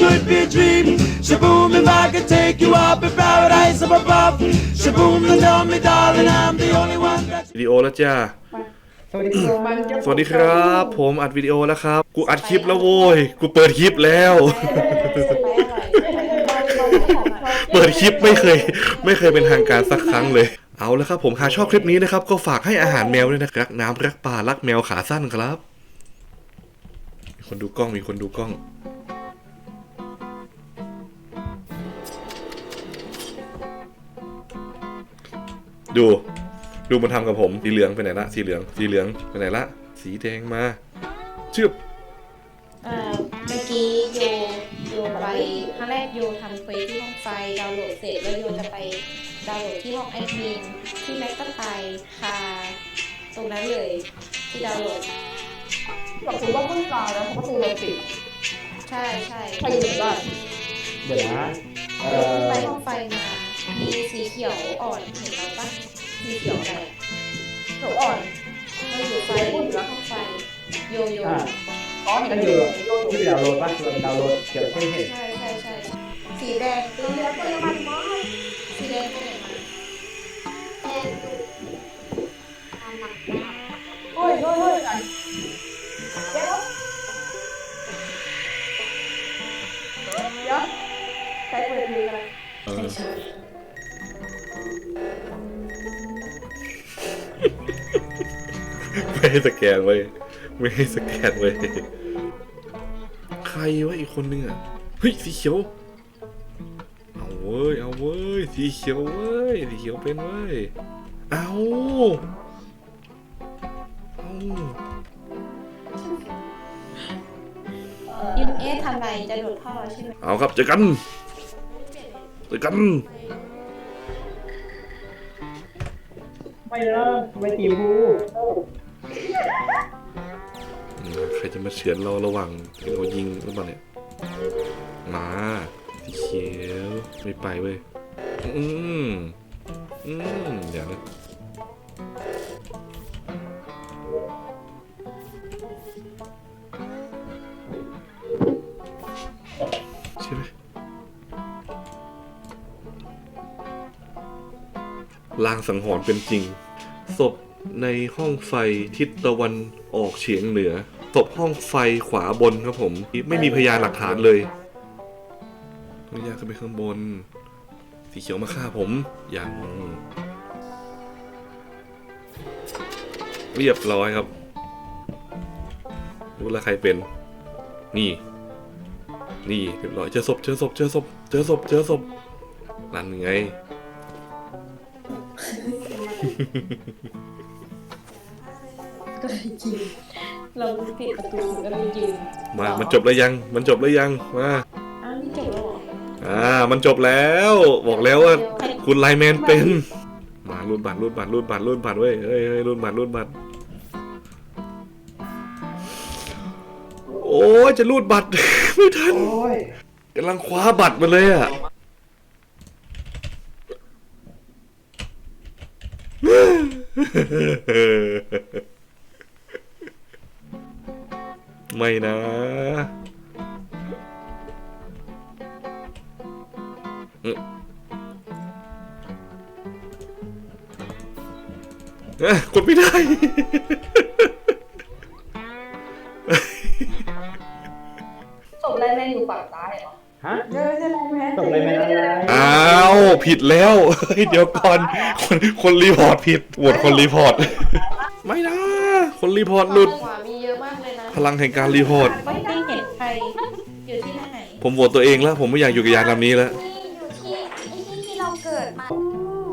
could be a dream. Shaboom, if I could take you up in paradise up above. Shaboom, and tell me, darling, I'm the only one that's. วิดีโอแล้วจ้า สวัสดีครับสวัสดีครับ ผมอัดวิดีโอแล้วครับ กูอัดคลิปแล้วโว้ย กูเปิดคลิปแล้ว เปิดคลิปไม่เคย ไม่เคยเป็นทางการสักครั้งเลย เอาแล้วครับ ผมหากชอบคลิปนี้นะครับ ก็ฝากให้อาหารแมวด้วยนะครับรักน้ำรักป่ารักแมวขาสั้นครับ มีคนดูกล้องมีคนดูกล้อง ดู ดูมันทำกับผมสีเหลืองไปไหนละสีเหลืองสีเหลืองไปไหนละสีแดงมาเชือบเอ่อเมื่อกี้โยโยไปครั้งแรกโยทำเควสที่ห้องไฟดาวน์โหลดเสร็จแล้วโยจะไปดาวน์โหลดที่ห้องแอดมินที่แม็กก็ไปคาตรงนั้นเลยที่ดาวน์โหลดบอกคุณว่าเพิ่งตายแล้วเพราะประตูเราปิดใช่ใช่ใครอยู่ในบ้านเดี๋ยวนะเอ่โยเพิ่งไปอห้องไฟมา มีสีเขียวอ่อนเห็นแล้วปะสีเขียวอะไรหนูอ่อนมันอยู่ไฟพูดแล้วห้องไฟโยโยอ่า อ๋อเห็นั่นนอคืยู่อที่ดาวโหลดป่ะคือดาวโหลดเกี่ยวกับที่เห็นใช่ใช่ใช่สีแดงตัวเลือดตัวมันมากสีแดงไปไงแดงดุอันหนักมาเฮ้ยเฮ้ยเฮ้ยอันเดี๋ยวเดี๋ยวใครเปิดเพลงอะไรเออ ไม่ให้สแกนไว้ยไม่ให้สแกนไว้ยใครวะอีกคนนึงอะ เฮ้ยสีเขียว เอาเว้ย เอาเว้ย สีเขียวเว้ย สีเขียวเป็นเว้ย เอาเอายินเอ๊ะทำไรจะโดดท่อใช่ไหมเอาครับเจอกันเจอกัน ไม่นะไม่ตีผู้อืมใครจะมาเฉือนเราระหว่างที่เรายิงหรือเปล่าเนี่ยมาสีเขียวไม่ไปเว้ยอืมอืมเดี๋ยวนะ ลางสังหรณ์เป็นจริง ศพในห้องไฟทิศตะวันออกเฉียงเหนือ ศพห้องไฟขวาบนครับผม ไม่มีพยานหลักฐานเลยต้องยากขึ้นไปข้างบน สีเขียวมาฆ่าผมอย่างเรียบร้อยครับ รู้แล้วใครเป็น นี่ นี่เรียบร้อยเจอศพเจอศพเจอศพเจอศพเจอศพนั่นไง ก็เลยยืนเราปิดประตูก็เลยยืนมา มันจบแล้วยัง มันจบแล้วยัง มา อ้าวนี่จบแล้วเหรออ่า มันจบแล้ว บอกแล้วว่า คุณไลน์แมนเป็น มารูดบัตรรูดบัตรรูดบัตรรูดบัตรเว้ยเฮ้ยเฮ้ยรูดบัตรรูดบัตร โอ้ยจะรูดบัตร ไม่ทันโอ้ยกำลังคว้าบัตรมาเลยอะ ไม่นะเอ้ยกดไม่ได้ ศพแรกแม่อยู่ฝั่งซ้ายเหรอฮะ เจอเจอแม่ตกอะไรไม่ได้อ้าว ผิดแล้ว เฮ้ย เดี๋ยวก่อน คนคนรีพอร์ตผิดโหวตคนรีพอร์ต ไม่นะ คนรีพอร์ตหลุด ขวามีเยอะมากเลยนะ พลังแห่งการรีพอร์ต ไม่ได้เห็นใครอยู่ที่ไหนผมโหวตตัวเองแล้ว ผมไม่อยากอยู่กับยานลำนี้แล้วที่อยู่ที่ไอ้ที่ที่เราเกิดมา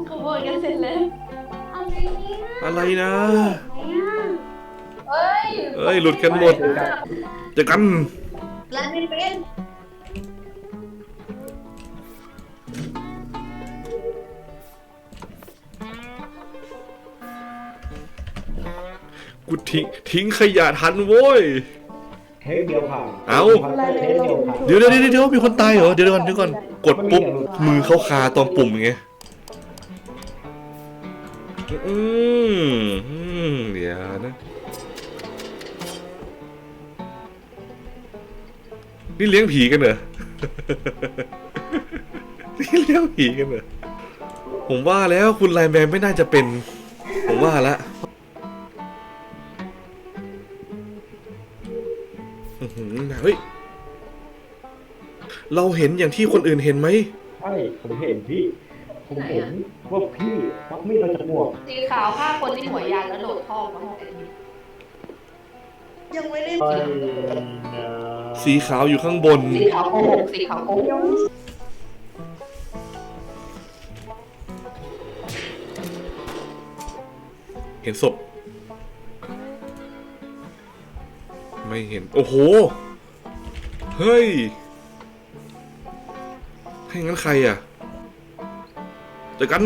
ขโมยกันเสร็จแล้วอะไรเนี่ยอะไรนะ เนี่ยเอ้ยเอ้ย หลุดกันหมดเจอกัน แล้วไม่เป็น กูทิ้งทิ้งขยะทันโว้ยเฮ้ยเดียวผ่านเอ้าเฮ้ยเดียวผ่านเดี๋ยวเดี๋ยวเดี๋ยวเดี๋ยวมีคนตายเหรอ เดี๋ยวก่อนเดี๋ยวก่อน กดปุ๊บ มือเข้าคาตรงปุ่มไงอืมอืมเดี๋ยวนะ นี่เลี้ยงผีกันเหรอ นี่เลี้ยงผีกันเหรอ ผมว่าแล้วคุณไลน์แมนไม่น่าจะเป็น ผมว่าละ อื้อหือเฮ้ย เราเห็นอย่างที่คนอื่นเห็นไหม ใช่ผมเห็นพี่ ผมเห็นว่าพี่ควักมีดมาจากหมวกสีขาวฆ่าคนที่หัวยานแล้วโดดท่อมาห้องแอดมินยังไม่ได้ไปกินนะสีขาวอยู่ข้างบน สีขาวโกหกสีขาวโกหกเห็นศพ ไม่เห็น โอ้โห เฮ้ยให้งั้นใครอะเจอกัน